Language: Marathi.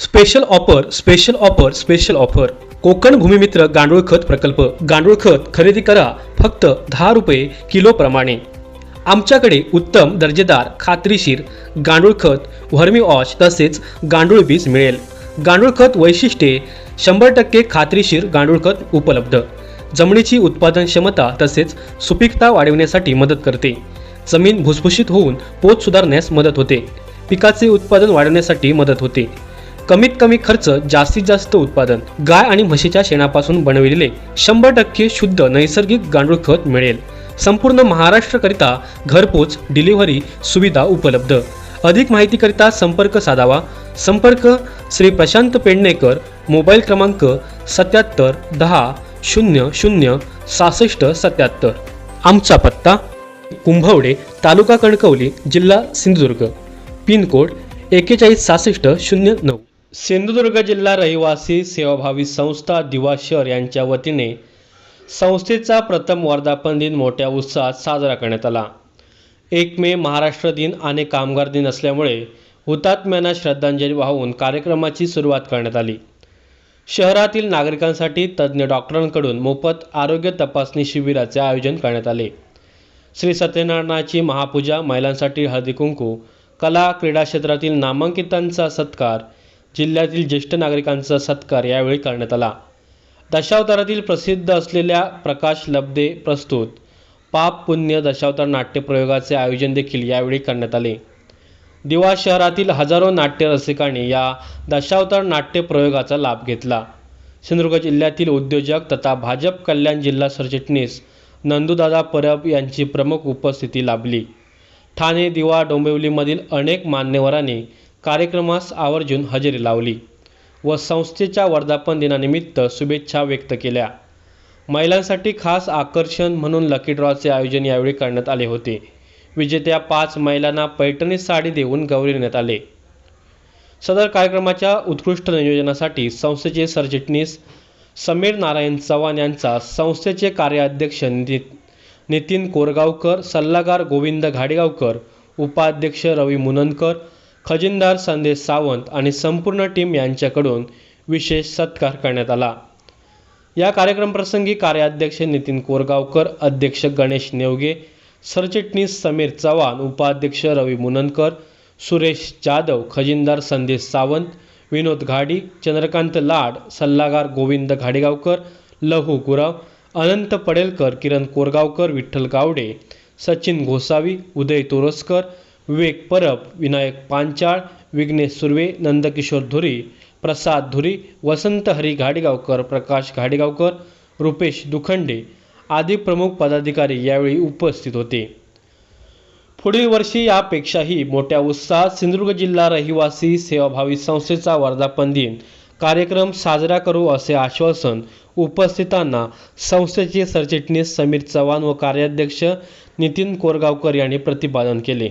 Special offer special offer special offer. Konkan Bhumimitra गांडूळ खत प्रकल्प. गांडूळ खत खरेदी करा फक्त दहा रुपये किलो प्रमाणे. आमच्याकडे उत्तम दर्जेदार खात्रीशीर गांडूळ खत व्हर्मी वॉश तसेच गांडूळ बीज मिळेल. गांडूळ खत वैशिष्ट्ये शंभर टक्के खात्रीशीर गांडूळ खत उपलब्ध. जमिनीची उत्पादन क्षमता तसेच सुपीकता वाढविण्यासाठी मदत करते. जमीन भुसभुशीत होऊन पोत सुधारण्यास मदत होते. पिकाचे उत्पादन वाढवण्यासाठी मदत होते. कमीत कमी खर्च जास्तीत जास्त उत्पादन गाय आणि म्हशीच्या शेणापासून बनविलेले शंभर टक्के शुद्ध नैसर्गिक गांडूळ खत मिळेल. संपूर्ण महाराष्ट्रकरिता घरपोच डिलिव्हरी सुविधा उपलब्ध. अधिक माहितीकरिता संपर्क साधावा. संपर्क श्री प्रशांत पेडणेकर मोबाईल क्रमांक सत्याहत्तर दहा शून्य शून्य सहासष्ट सत्याहत्तर. आमचा पत्ता कुंभवडे तालुका कणकवली जिल्हा सिंधुदुर्ग. पिनकोड एकेचाळीस सहासष्ट शून्य नऊ. सिंधुदुर्ग जिल्हा रहिवासी सेवाभावी संस्था दिवा शहर यांच्या वतीने संस्थेचा प्रथम वर्धापन दिन मोठ्या उत्साहात साजरा करण्यात आला. एक मे महाराष्ट्र दिन आणि कामगार दिन असल्यामुळे हुतात्म्यांना श्रद्धांजली वाहून कार्यक्रमाची सुरुवात करण्यात आली. शहरातील नागरिकांसाठी तज्ज्ञ डॉक्टरांकडून मोफत आरोग्य तपासणी शिबिराचे आयोजन करण्यात आले. श्री सत्यनारायणाची महापूजा महिलांसाठी हळदी कुंकू कला क्रीडा क्षेत्रातील नामांकितांचा सत्कार जिल्ह्यातील ज्येष्ठ नागरिकांचा सत्कार यावेळी करण्यात आला. दशावतारातील प्रसिद्ध असलेल्या प्रकाश लब्दे प्रस्तुत. पाप पुण्य दशावतार नाट्यप्रयोगाचे आयोजन देखील यावेळी करण्यात आले. दिवा शहरातील हजारो नाट्य रसिकांनी या दशावतार नाट्यप्रयोगाचा लाभ घेतला. सिंधुदुर्ग जिल्ह्यातील उद्योजक तथा भाजप कल्याण जिल्हा सरचिटणीस नंदूदादा परब यांची प्रमुख उपस्थिती लाभली. ठाणे दिवा डोंबिवलीमधील अनेक मान्यवरांनी कार्यक्रमास आवर्जून हजेरी लावली व संस्थेच्या वर्धापन दिनानिमित्त शुभेच्छा व्यक्त केल्या. महिलांसाठी खास आकर्षण म्हणून लकी ड्रॉचे आयोजन यावेळी करण्यात आले होते. विजेत्या पाच महिलांना पैठणी साडी देऊन गौरविण्यात आले. सदर कार्यक्रमाच्या उत्कृष्ट नियोजनासाठी संस्थेचे सरचिटणीस समीर नारायण चव्हाण यांचा संस्थेचे कार्याध्यक्ष नि नितीन कोरगावकर सल्लागार गोविंद घाडेगावकर उपाध्यक्ष रवी मुनंदकर खजिनदार संदेश सावंत आणि संपूर्ण टीम यांच्याकडून विशेष सत्कार करण्यात आला. या कार्यक्रमप्रसंगी कार्याध्यक्ष नितीन कोरगावकर अध्यक्ष गणेश नेवगे सरचिटणीस समीर चव्हाण उपाध्यक्ष रवी मुनंदकर सुरेश जाधव खजिनदार संदेश सावंत विनोद घाडी चंद्रकांत लाड सल्लागार गोविंद घाडेगावकर लहू गुराव अनंत पडेलकर किरण कोरगावकर विठ्ठल गावडे सचिन गोसावी उदय तोरसकर विवेक परब विनायक पांचाळ विघ्नेश सुर्वे नंदकिशोर धुरी प्रसाद धुरी वसंत हरी घाडीगावकर प्रकाश घाडीगावकर रुपेश दुखंडे आदी प्रमुख पदाधिकारी यावेळी उपस्थित होते. पुढील वर्षी यापेक्षाही मोठ्या उत्साहात सिंधुदुर्ग जिल्हा रहिवासी सेवाभावी संस्थेचा वर्धापन दिन कार्यक्रम साजरा करू असे आश्वासन उपस्थितांना संस्थेचे सरचिटणीस समीर चव्हाण व कार्याध्यक्ष नितीन कोरगावकर यांनी प्रतिपादन केले.